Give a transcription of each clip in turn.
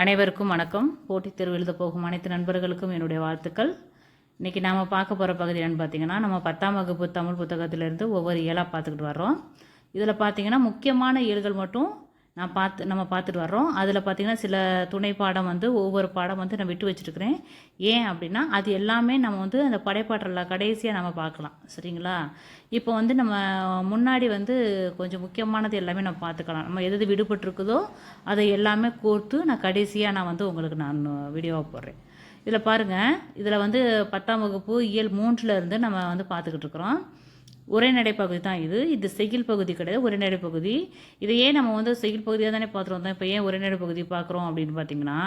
அனைவருக்கும் வணக்கம். போட்டித் தேர்வு எழுத போகும் அனைத்து நண்பர்களுக்கும் என்னுடைய வாழ்த்துக்கள். இன்றைக்கி நாம் பார்க்க போகிற பகுதி என்னென்னு பார்த்தீங்கன்னா நம்ம பத்தாம் வகுப்பு தமிழ் புத்தகத்திலிருந்து ஒவ்வொரு இயலாக பார்த்துக்கிட்டு வர்றோம். இதில் பார்த்தீங்கன்னா முக்கியமான இயல்கள் மட்டும் நான் பார்த்து நம்ம பார்த்துட்டு வர்றோம். அதில் பார்த்தீங்கன்னா சில துணை பாடம் வந்து ஒவ்வொரு பாடம் வந்து நான் விட்டு வச்சுருக்கிறேன். ஏன் அப்படின்னா அது எல்லாமே நம்ம வந்து அந்த படைப்பாற்றலில் கடைசியாக நம்ம பார்க்கலாம். சரிங்களா? இப்போ வந்து நம்ம முன்னாடி வந்து கொஞ்சம் முக்கியமானது எல்லாமே நம்ம பார்த்துக்கலாம். நம்ம எது எது விடுபட்டிருக்குதோ அதை எல்லாமே கோர்த்து நான் கடைசியாக நான் வந்து உங்களுக்கு நான் வீடியோவாக போடுறேன். இதில் பாருங்கள் இதில் வந்து பத்தாம் வகுப்பு இயல் மூன்றில் இருந்து நம்ம வந்து பார்த்துக்கிட்டு இருக்கிறோம். உரைநடை பகுதி தான் இது. இது செயல் பகுதி கிடையாது உரைநடை பகுதி இதையே நம்ம வந்து செயல் பகுதியாக தானே பார்த்துட்டு வந்தோம் இப்போ ஏன் உரைநடை பகுதி பார்க்குறோம் அப்படின்னு பார்த்தீங்கன்னா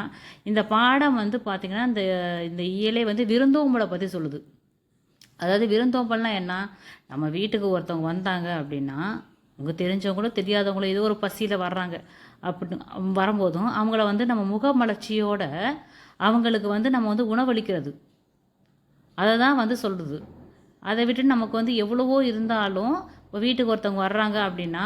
இந்த பாடம் வந்து பார்த்திங்கன்னா இந்த இந்த இயலே வந்து விருந்தோம்பலை பற்றி சொல்லுது. அதாவது விருந்தோம்பல்னால் என்ன? நம்ம வீட்டுக்கு ஒருத்தவங்க வந்தாங்க அப்படின்னா அவங்க தெரிஞ்சவங்களோ தெரியாதவங்களோ ஏதோ ஒரு பசியில் வர்றாங்க அப்படின்னு வரும்போதும் அவங்கள வந்து நம்ம முகமலர்ச்சியோட அவங்களுக்கு வந்து நம்ம வந்து உணவளிக்கிறது. அதை தான் வந்து சொல்கிறது அதை விட்டு நமக்கு வந்து எவ்வளவோ இருந்தாலும் வீட்டுக்கு ஒருத்தவங்க வர்றாங்க அப்படின்னா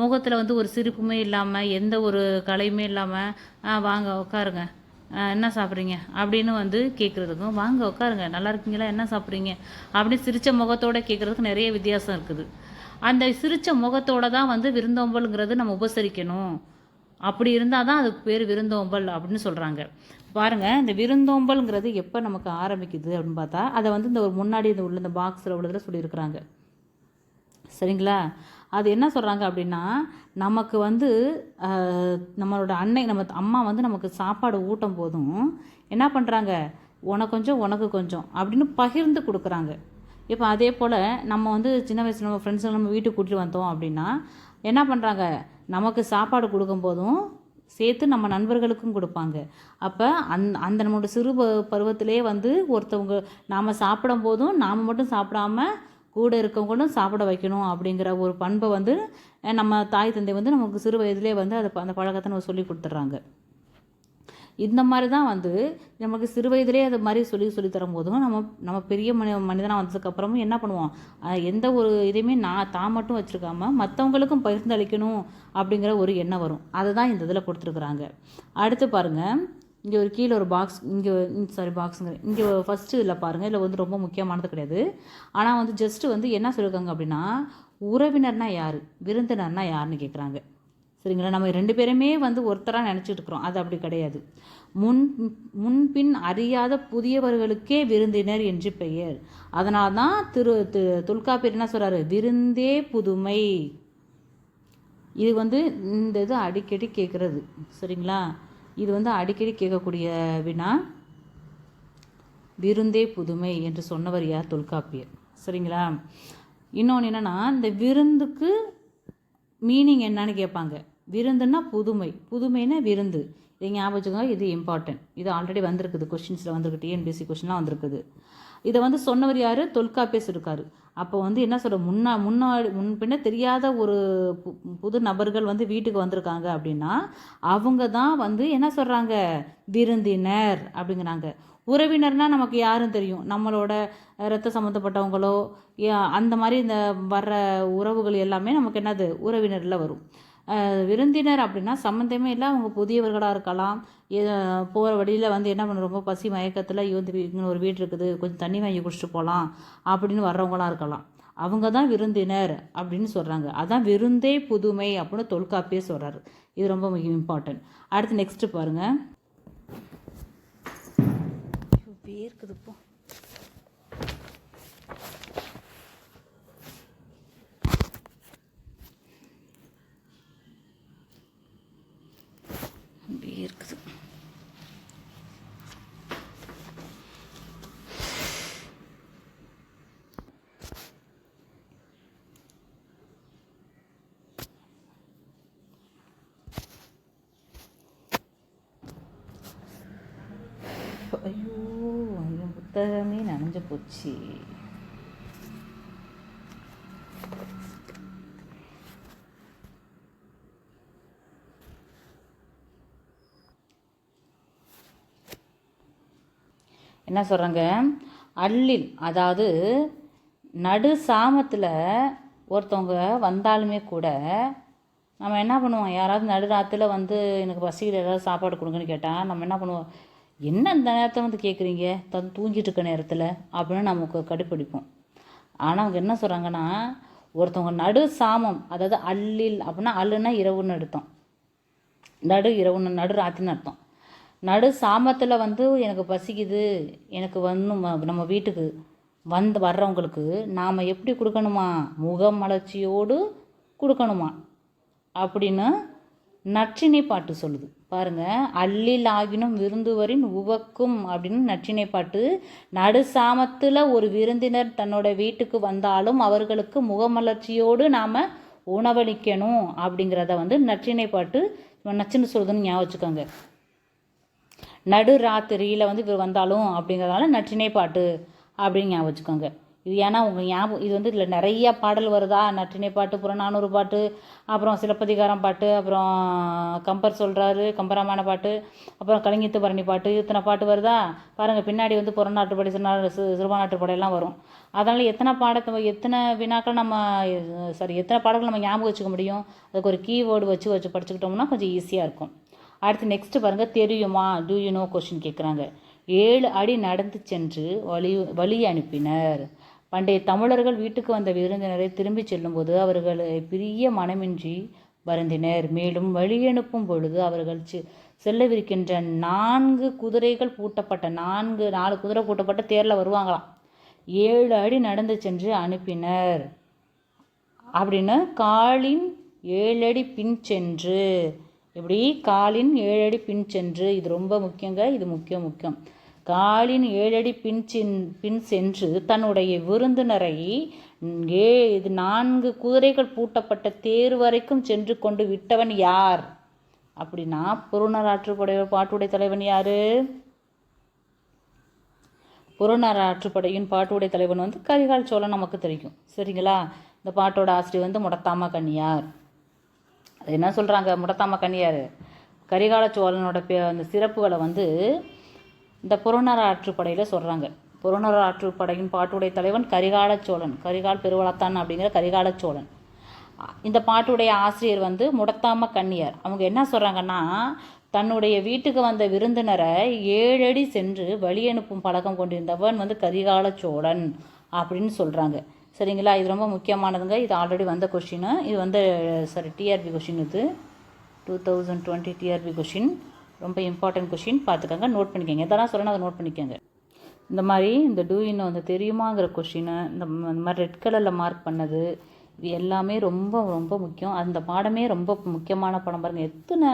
முகத்தில் வந்து ஒரு சிரிப்புமே இல்லாமல் எந்த ஒரு கலையுமே இல்லாமல் வாங்க உட்காருங்க. என்ன சாப்பிட்றீங்க? அப்படின்னு வந்து கேட்குறதுக்கும் வாங்க உட்காருங்க. நல்லா இருக்கீங்களா? என்ன சாப்பிட்றீங்க? அப்படின்னு சிரித்த முகத்தோட கேட்குறதுக்கு நிறைய வித்தியாசம் இருக்குது. அந்த சிரித்த முகத்தோட தான் வந்து விருந்தோம்பல்ங்கிறது நம்ம உபசரிக்கணும். அப்படி இருந்தால் தான் அதுக்கு பேர் விருந்தோம்பல் அப்படின்னு சொல்கிறாங்க பாருங்கள் இந்த விருந்தோம்பல்ங்கிறது எப்போ நமக்கு ஆரம்பிக்குது அப்படின்னு பார்த்தா அதை வந்து இந்த ஒரு முன்னாடி இந்த உள்ள இந்த பாக்ஸில் உள்ளதில் சொல்லியிருக்கிறாங்க. சரிங்களா? அது என்ன சொல்கிறாங்க அப்படின்னா நமக்கு வந்து நம்மளோட அன்னை நம்ம அம்மா வந்து நமக்கு சாப்பாடு ஊட்டும் போதும் என்ன பண்ணுறாங்க உனக்கு கொஞ்சம் உனக்கு கொஞ்சம் அப்படின்னு பகிர்ந்து கொடுக்குறாங்க. இப்போ அதே போல் நம்ம வந்து சின்ன வயசில் நம்ம ஃப்ரெண்ட்ஸுங்க நம்ம வீட்டுக்கு கூட்டிகிட்டு வந்தோம் அப்படின்னா என்ன பண்ணுறாங்க நமக்கு சாப்பாடு கொடுக்கும்போதும் சேர்த்து நம்ம நண்பர்களுக்கும் கொடுப்பாங்க. அப்போ அந் அந்த நம்மளோட சிறு பருவத்திலே வந்து ஒருத்தவங்க நாம் சாப்பிடும் போதும் நாம் மட்டும் சாப்பிடாம கூட இருக்கவங்களும் சாப்பிட வைக்கணும் அப்படிங்கிற ஒரு பண்பை வந்து நம்ம தாய் தந்தை வந்து நமக்கு சிறு வயதிலே வந்து அதை அந்த பழக்கத்தை நம்ம சொல்லி கொடுத்துட்றாங்க. இந்த மாதிரி தான் வந்து நமக்கு சிறு வயதிலே அது மாதிரி சொல்லி சொல்லி தரும்போதும் நம்ம நம்ம பெரிய மனி மனிதனாக வந்ததுக்கப்புறமும் என்ன பண்ணுவோம்? எந்த ஒரு இதையுமே நான் தான் மட்டும் வச்சுருக்காம மற்றவங்களுக்கும் பகிர்ந்தளிக்கணும் அப்படிங்கிற ஒரு எண்ணம் வரும். அதை தான் இந்த இதில் கொடுத்துருக்குறாங்க. அடுத்து பாருங்கள் இங்கே ஒரு கீழே ஒரு பாக்ஸ் இங்கே சாரி பாக்ஸுங்க இங்கே ஃபஸ்ட்டு இதில் பாருங்கள் இதில் வந்து ரொம்ப முக்கியமானது கிடையாது. ஆனால் வந்து ஜஸ்ட்டு வந்து என்ன சொல்லியிருக்காங்க அப்படின்னா உறவினர்னா யார்? விருந்தினர்னா யாருன்னு கேட்குறாங்க. சரிங்களா? நம்ம ரெண்டு பேருமே வந்து ஒருத்தராக நினச்சிட்டு இருக்கிறோம் அது அப்படி கிடையாது. முன் முன்பின் அறியாத புதியவர்களுக்கே விருந்தினர் என்று பெயர். அதனால தான் திரு தொல்காப்பியர் என்ன சொல்கிறாரு விருந்தே புதுமை. இது வந்து இந்த இது அடிக்கடி கேட்குறது சரிங்களா? இது வந்து அடிக்கடி கேட்கக்கூடிய வினா. விருந்தே புதுமை என்று சொன்னவர் யார்? தொல்காப்பியர். சரிங்களா? இன்னொன்று என்னன்னா இந்த விருந்துக்கு மீனிங் என்னன்னு கேட்பாங்க. விருந்துன்னா புதுமை. புதுமைன்னா விருந்து. இதை ஞாபகம் இது இம்பார்ட்டன்ட் இது ஆல்ரெடி வந்திருக்குது. கொஷின்ஸில் வந்திருக்கு. டிஎன்பிசி கொஷின்லாம் வந்திருக்குது. இதை வந்து சொன்னவர் யார்? தொல்காப்பியஸ் இருக்கார். அப்போ வந்து என்ன சொல்கிற முன்னா முன்னாடி முன்பின்ன தெரியாத ஒரு பு- புது நபர்கள் வந்து வீட்டுக்கு வந்திருக்காங்க அப்படின்னா அவங்க தான் வந்து என்ன சொல்கிறாங்க விருந்தினர் அப்படிங்கிறாங்க. உறவினர்னால் நமக்கு யாரும் தெரியும்? நம்மளோட ரத்த சம்மந்தப்பட்டவங்களோ அந்த மாதிரி இந்த வர்ற உறவுகள் எல்லாமே நமக்கு என்னது? உறவினரில் வரும். விருந்தினர் அப்படின்னா சம்மந்தமே இல்லை. அவங்க புதியவர்களாக இருக்கலாம். போகிற வழியில் வந்து என்ன பண்ண ரொம்ப பசி மயக்கத்தில் வந்து இங்கே ஒரு வீடு இருக்குது. கொஞ்சம் தண்ணி வாங்கி குடிச்சிட்டு போகலாம் அப்படின்னு வர்றவங்களாம் இருக்கலாம். அவங்க தான் விருந்தினர் அப்படின்னு சொல்கிறாங்க அதான் விருந்தே புதுமை அப்படின்னு தொல்காப்பியே சொல்கிறாரு இது ரொம்ப மிக இம்பார்ட்டன்ட் அடுத்து நெக்ஸ்ட்டு பாருங்கள் வேர்க்குது இப்போ வேர்க்குது ஐயோ என் புத்தகமே நனைஞ்சு போச்சு. என்ன சொல்கிறாங்க அள்ளில் அதாவது நடு சாமத்தில் ஒருத்தவங்க வந்தாலுமே கூட நம்ம என்ன பண்ணுவோம்? யாராவது நடுராத்தில் வந்து எனக்கு பசியில் ஏதாவது சாப்பாடு கொடுங்கன்னு கேட்டால் நம்ம என்ன பண்ணுவோம்? என்ன இந்த நேரத்தில் வந்து கேட்குறீங்க தன் தூங்கிட்டு இருக்க நேரத்தில் அப்படின்னு நமக்கு கடுப்பிடிப்போம். ஆனால் அவங்க என்ன சொல்கிறாங்கன்னா ஒருத்தவங்க நடு சாமம் அதாவது அல்லில் அப்படின்னா அல்லுன்னா இரவுன்னு அர்த்தம். நடு இரவுன்னு நடு ராத்தின்னு அர்த்தம். நடு சாமத்தில் வந்து எனக்கு பசிக்குது எனக்கு வந்து நம்ம வீட்டுக்கு வந்து வர்றவங்களுக்கு நாம் எப்படி கொடுக்கணுமா? முகமலர்ச்சியோடு கொடுக்கணுமா? அப்படின்னு நற்றினை பாட்டு சொல்லுது. பாருங்க. அள்ளில் ஆகினும் விருந்துவரின் உவக்கும் அப்படின்னு நற்றினை பாட்டு. நடு சாமத்தில் ஒரு விருந்தினர் தன்னோட வீட்டுக்கு வந்தாலும் அவர்களுக்கு முகமலர்ச்சியோடு நாம் உணவளிக்கணும் அப்படிங்கிறத வந்து நற்றினை பாட்டு நச்சுன்னு சொல்லுதுன்னு ஞாபகம் வச்சுக்கோங்க. நடு ராத்திரியில் வந்து இவர் வந்தாலும் அப்படிங்கிறதால நற்றினை பாட்டு அப்படின்னு ஞாபகம் வச்சுக்கோங்க. இது ஏன்னா உங்கள் ஞாபகம் இது வந்து இதில் நிறையா பாடல் வருதா? நற்றினை பாட்டு புறநானூறு பாட்டு அப்புறம் சிலப்பதிகாரம் பாட்டு அப்புறம் கம்பர் சொல்கிறாரு கம்பராமாயண பாட்டு அப்புறம் கலிங்கத்து பரணி பாட்டு இத்தனை பாட்டு வருதா? பாருங்கள் பின்னாடி வந்து புறநாட்டுப்படை சிறுநாட்டு சிறுபாநாட்டுப்படையெல்லாம் வரும். அதனால் எத்தனை பாடத்தை எத்தனை வினாக்கள் நம்ம சாரி எத்தனை பாடல்கள் நம்ம ஞாபகம் வச்சுக்க முடியும்? அதுக்கு ஒரு கீவேர்டு வச்சு வச்சு படிச்சுக்கிட்டோம்னா கொஞ்சம் ஈஸியாக இருக்கும். அடுத்து நெக்ஸ்ட்டு பாருங்கள் தெரியுமா? டூ யூ நோ கொஷின் கேட்குறாங்க ஏழு அடி நடந்து சென்று வழி வழி அனுப்பினர். பண்டைய தமிழர்கள் வீட்டுக்கு வந்த விருந்தினரை திரும்பி செல்லும்போது அவர்களை பிரிய மனமின்றி வருந்தினர். மேலும் வழி அனுப்பும் பொழுது அவர்கள் செல்லவிருக்கின்ற நான்கு குதிரைகள் பூட்டப்பட்ட நான்கு நாலு குதிரை பூட்டப்பட்ட தேரில் வருவாங்களாம். ஏழு அடி நடந்து சென்று அனுப்பினர். அப்படின்னு காலின் ஏழடி பின் சென்று இப்படி காலின் ஏழடி பின் சென்று. இது ரொம்ப முக்கியங்க. இது முக்கியம் முக்கியம். காலின் ஏழடி பின் பின் சென்று தன்னுடைய விருந்தினரை ஏ இது நான்கு குதிரைகள் பூட்டப்பட்ட தேர் வரைக்கும் சென்று கொண்டு விட்டவன் யார்? அப்படின்னா புறநராற்றுப்படை பாட்டுடைய தலைவன் யாரு? புறநராற்றுப்படையின் பாட்டுடைய தலைவன் வந்து கரிகால் சோழன் நமக்கு தெரியும். சரிங்களா? இந்த பாட்டோட ஆசிரியர் வந்து முடத்தாம கன்னியார். அது என்ன சொல்கிறாங்க முடத்தாம கன்னியார். கரிகால சோழனோட அந்த சிறப்புகளை வந்து இந்த புறநர ஆற்றுப்படையில் சொல்கிறாங்க புறநர ஆற்றுப்படையின் பாட்டுடைய தலைவன் கரிகால சோழன். கரிகால் பெருவளத்தான் அப்படிங்கிற கரிகால சோழன். இந்த பாட்டுடைய ஆசிரியர் வந்து முடத்தாம கன்னியார். அவங்க என்ன சொல்கிறாங்கன்னா தன்னுடைய வீட்டுக்கு வந்த விருந்தினரை ஏழடி சென்று வழி அனுப்பும் பழக்கம் கொண்டிருந்தவன் வந்து கரிகால சோழன் அப்படின்னு சொல்கிறாங்க சரிங்களா? இது ரொம்ப முக்கியமானதுங்க. இது ஆல்ரெடி வந்த கொஷின் இது வந்து சாரி டிஆர்பி கொஷின் இது. Two thousand twenty TRB question ரொம்ப இம்பார்ட்டன்ட் கொஷின் பார்த்துக்கோங்க நோட் பண்ணிக்கோங்க. எதெல்லாம் சொல்லணும் அதை நோட் பண்ணிக்கோங்க. இந்த மாதிரி இந்த டூயின் வந்து தெரியுமாங்கிற கொஷினை இந்த இந்த மாதிரி ரெட் கலரில் மார்க் பண்ணது இது எல்லாமே ரொம்ப ரொம்ப முக்கியம். அந்த பாடமே ரொம்ப முக்கியமான படம் பாருங்கள் எத்தனை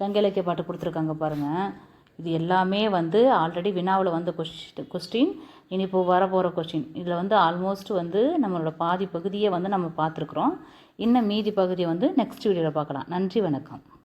சங்க இலக்கிய பாட்டு கொடுத்துருக்காங்க பாருங்கள் இது எல்லாமே வந்து ஆல்ரெடி வினாவில் வந்த கொஸ்டின் கொஸ்டின் இனி இப்போ வரப்போகிற கொஸ்டின் இதில் வந்து ஆல்மோஸ்ட் வந்து நம்மளோட பாதி பகுதியை வந்து நம்ம பார்த்துருக்குறோம். இன்னும் மீதி பகுதியை வந்து நெக்ஸ்ட் வீடியோவில் பார்க்கலாம். நன்றி வணக்கம்.